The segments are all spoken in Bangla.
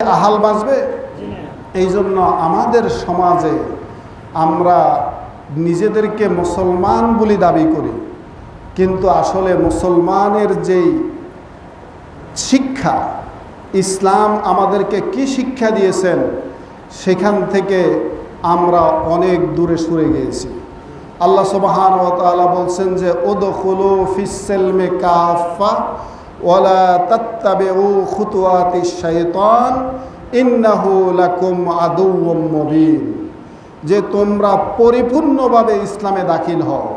আহাল বাঁচবে? এই জন্য আমাদের সমাজে আমরা নিজেদেরকে মুসলমান বলে দাবি করি। কিন্তু আসলে মুসলমানের যেই শিক্ষা, ইসলাম আমাদেরকে কি শিক্ষা দিয়েছেন, সেখান থেকে আমরা অনেক দূরে সরে গিয়েছি। আল্লাহ সুবহান ও তাআলা বলছেন যে ওদখুলু ফিসসেলমে কাফা ওয়ালা তাত্তাবিউ খুতুয়াতি শাইতান ইন্নাহু লাকুম আদুউম মুবিন। যে তোমরা পরিপূর্ণভাবে ইসলামে দাখিল হও।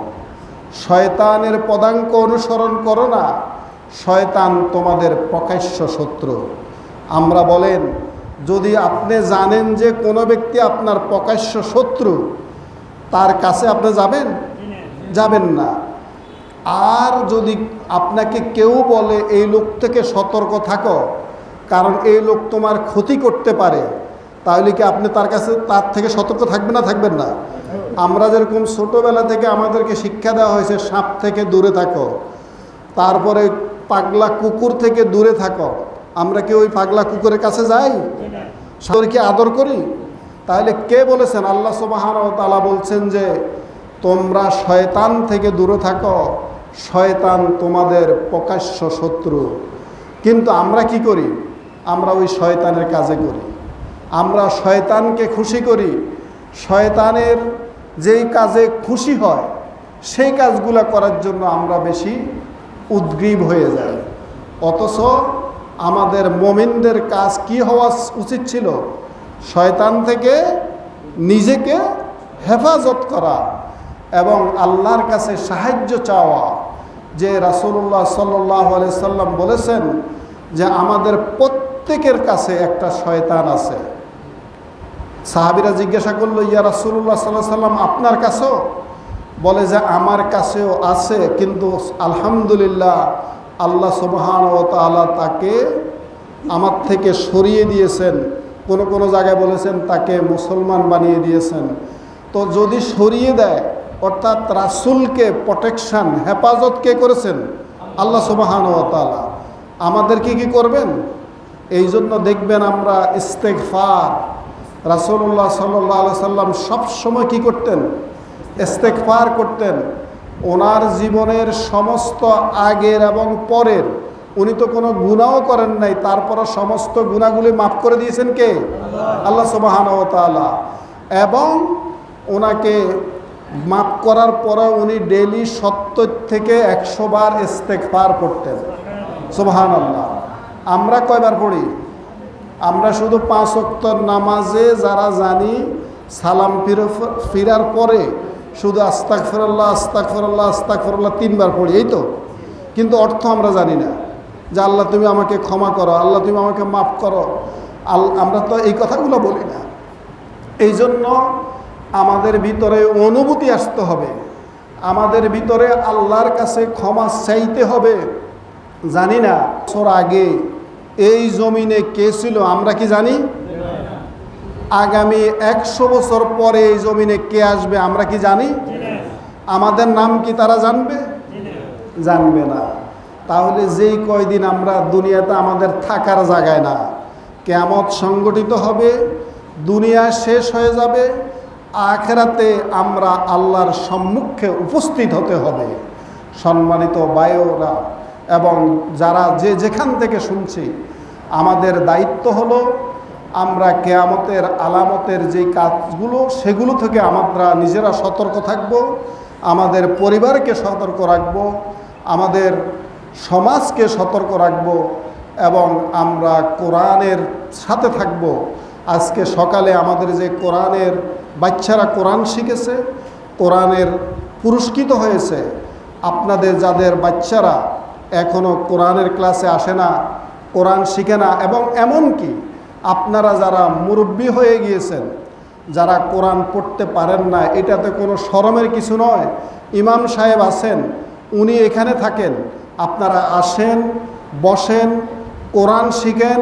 শয়তানের পদাঙ্ক অনুসরণ করো না। শয়তান তোমাদের প্রকাশ্য শত্রু। আমরা বলেন যদি আপনি জানেন যে কোনো ব্যক্তি আপনার প্রকাশ্য শত্রু তার কাছে আপনি যাবেন? যাবেন না। আর যদি আপনাকে কেউ বলে, এই লোক থেকে সতর্ক থাকো, কারণ এই লোক তোমার ক্ষতি করতে পারে, তাহলে কি আপনি তার কাছে, তার থেকে সতর্ক থাকবেন না থাকবেন না? আমরা যেরকম ছোটোবেলা থেকে আমাদেরকে শিক্ষা দেওয়া হয়েছে, সাপ থেকে দূরে থাকো, তারপরে পাগলা কুকুর থেকে দূরে থাকো, আমরা কি ওই পাগলা কুকুরের কাছে যাই? কি আদর করি? তাহলে কে বলেছেন? আল্লাহ সুবাহান তালা বলছেন যে, তোমরা শয়তান থেকে দূরে থাকো শয়তান তোমাদের প্রকাশ্য শত্রু। কিন্তু আমরা কি করি? আমরা ওই শয়তানের কাজে করি। আমরা শয়তানকে খুশি করি। শয়তানের যেই কাজে খুশি হয়, সেই কাজগুলো করার জন্য আমরা বেশি উদ্গ্রীব হয়ে যাই। অথচ আমাদের মমিনদের কাজ কি হওয়া উচিত ছিল? শয়তান থেকে নিজেকে হেফাজত করা এবং আল্লাহর কাছে সাহায্য চাওয়া। যে রাসুল্লাহ সাল্লাহ সাল্লাম বলেছেন যে আমাদের প্রত্যেকের কাছে একটা শয়তান আছে। সাহাবিরা জিজ্ঞাসা করল, ইয়া রাসুল্লাহ সাল্লাহ সাল্লাম, আপনার কাছেও? বলে যে, আমার কাছেও আছে, কিন্তু আলহামদুলিল্লাহ আল্লাহ সুবহান ও তালা তাকে আমার থেকে সরিয়ে দিয়েছেন। কোনো কোনো জায়গায় বলেছেন, তাকে মুসলমান বানিয়ে দিয়েছেন। তো যদি সরিয়ে দেয় অর্থাৎ রাসুলকে প্রোটেকশান হেফাজত কে করেছেন? আল্লাহ সুবাহান তালা আমাদেরকে কি করবেন? এই জন্য দেখবেন আমরা ইস্তেকফার রাসুল্লাহ সাল্লাহ সাল্লাম সবসময় কি করতেন? ইস্তেকফার করতেন। ওনার জীবনের সমস্ত আগের এবং পরের, উনি তো কোনো গুণাও করেন নাই তারপরও সমস্ত গুণাগুলি মাফ করে দিয়েছেন কে? আল্লাহ সুবাহান তালা এবং ওনাকে মাফ করার পরে উনি ডেলি সত্তর থেকে একশো বার ইস্তেকফার করতেন সুবাহান আল্লাহ আমরা কয়বার পড়ি? আমরা শুধু পাঁচ অক্তর নামাজে যারা জানি, সালাম ফির ফিরার পরে শুধু আস্তাক ফেরাল্লাহ আস্তাক ফেরাল্লাহ আস্তাক ফেরাল্লাহ তিনবার পড়ি, এই তো? কিন্তু অর্থ আমরা জানি না যে আল্লাহ তুমি আমাকে ক্ষমা করো, আল্লাহ তুমি আমাকে মাফ করো। আল, আমরা তো এই কথাগুলো বলি না। এই জন্য আমাদের ভিতরে অনুভূতি আসতে হবে। আমাদের ভিতরে আল্লাহর কাছে ক্ষমা চাইতে হবে। জানি না, বছর আগে এই জমিনে কে ছিল, আমরা কি জানি? আগামী একশো বছর পরে এই জমিনে কে আসবে, আমরা কি জানি? আমাদের নাম কি তারা জানবে? জানবে না। তাহলে যেই কয়দিন আমরা দুনিয়াতে আমাদের থাকার জায়গায় না কেমত সংগঠিত হবে, দুনিয়া শেষ হয়ে যাবে আখেরাতে আমরা আল্লাহর সম্মুখে উপস্থিত হতে হবে। সম্মানিত বায়ুরা এবং যারা যে যেখান থেকে শুনছি, আমাদের দায়িত্ব হলো আমরা কেয়ামতের আলামতের যে কাজগুলো, সেগুলো থেকে আমরা নিজেরা সতর্ক থাকব, আমাদের পরিবারকে সতর্ক রাখব, আমাদের সমাজকে সতর্ক রাখব, এবং আমরা কোরআনের সাথে থাকব। আজকে সকালে আমাদের যে কোরআনের বাচ্চারা কোরআন শিখেছে, কোরআনের পুরস্কৃত হয়েছে। আপনাদের যাদের বাচ্চারা এখনও কোরআনের ক্লাসে আসে না, কোরআন শিখে না এবং এমন কি আপনারা যারা মুরব্বী হয়ে গিয়েছেন, যারা কোরআন পড়তে পারেন না, এটাতে কোনো শরমের কিছু নয়। ইমাম সাহেব আছেন, উনি এখানে থাকেন। আপনারা আসেন, বসেন, কোরআন শিখেন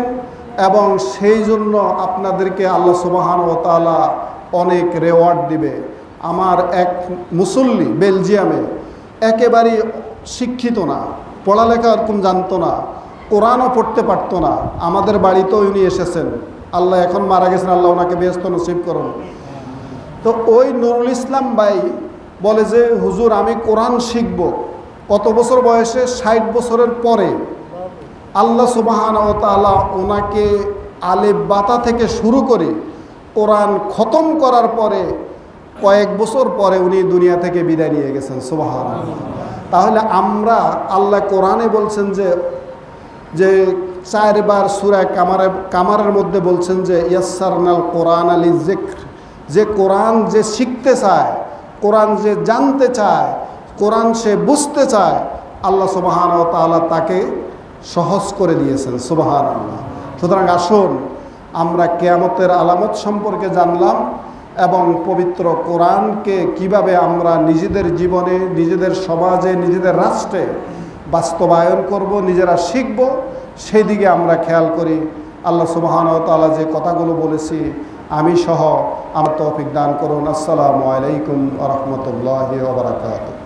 এবং সেই জন্য আপনাদেরকে আল্লাহ সুবাহান ও তালা অনেক রেওয়ার্ড দিবে। আমার এক মুসল্লি বেলজিয়ামে একেবারেই শিক্ষিত না, পড়ালেখা এরকম জানতো না, কোরআনও পড়তে পারতো না। আমাদের বাড়িতেও উনি এসেছেন। আল্লাহ এখন মারা গেছেন, আল্লাহ ওনাকে ব্যস্ত নসিব করুন। তো ওই নুরুল ইসলাম ভাই বলে যে, হুজুর, আমি কোরআন শিখব। কত বছর বয়সে? ষাট বছরের পরে আল্লাহ সুবাহান ও তালা ওনাকে আলে বাতা থেকে শুরু করে কোরআন খতম করার পরে কয়েক বছর পরে উনি দুনিয়া থেকে বিদায় নিয়ে গেছেন সুবাহান তাহলে আমরা আল্লাহ কোরআনে বলছেন যে যে চারবার সুরায় কামারে, কামারের মধ্যে বলছেন যে, ইয়াসারনাল কোরআন আলী জিক্র যে কোরআন যে শিখতে চায়, কোরআন যে জানতে চায়, কোরআন সে বুঝতে চায়, আল্লাহ সুবাহান ও তাআলা তাকে সহজ করে দিয়েছেন সুবাহান আল্লাহ সুতরাং আসুন, আমরা কেয়ামতের আলামত সম্পর্কে জানলাম এবং পবিত্র কোরআনকে কীভাবে আমরা নিজেদের জীবনে, নিজেদের সমাজে, নিজেদের রাষ্ট্রে বাস্তবায়ন করব, নিজেরা শিখব সেই দিকে আমরা খেয়াল করি। আল্লাহ সুবাহান তালা যে কথাগুলো বলেছি, আমি সহ আমার তৌফিক দান করুন। আসসালামু আলাইকুম রহমতুল্লাহ বারকাত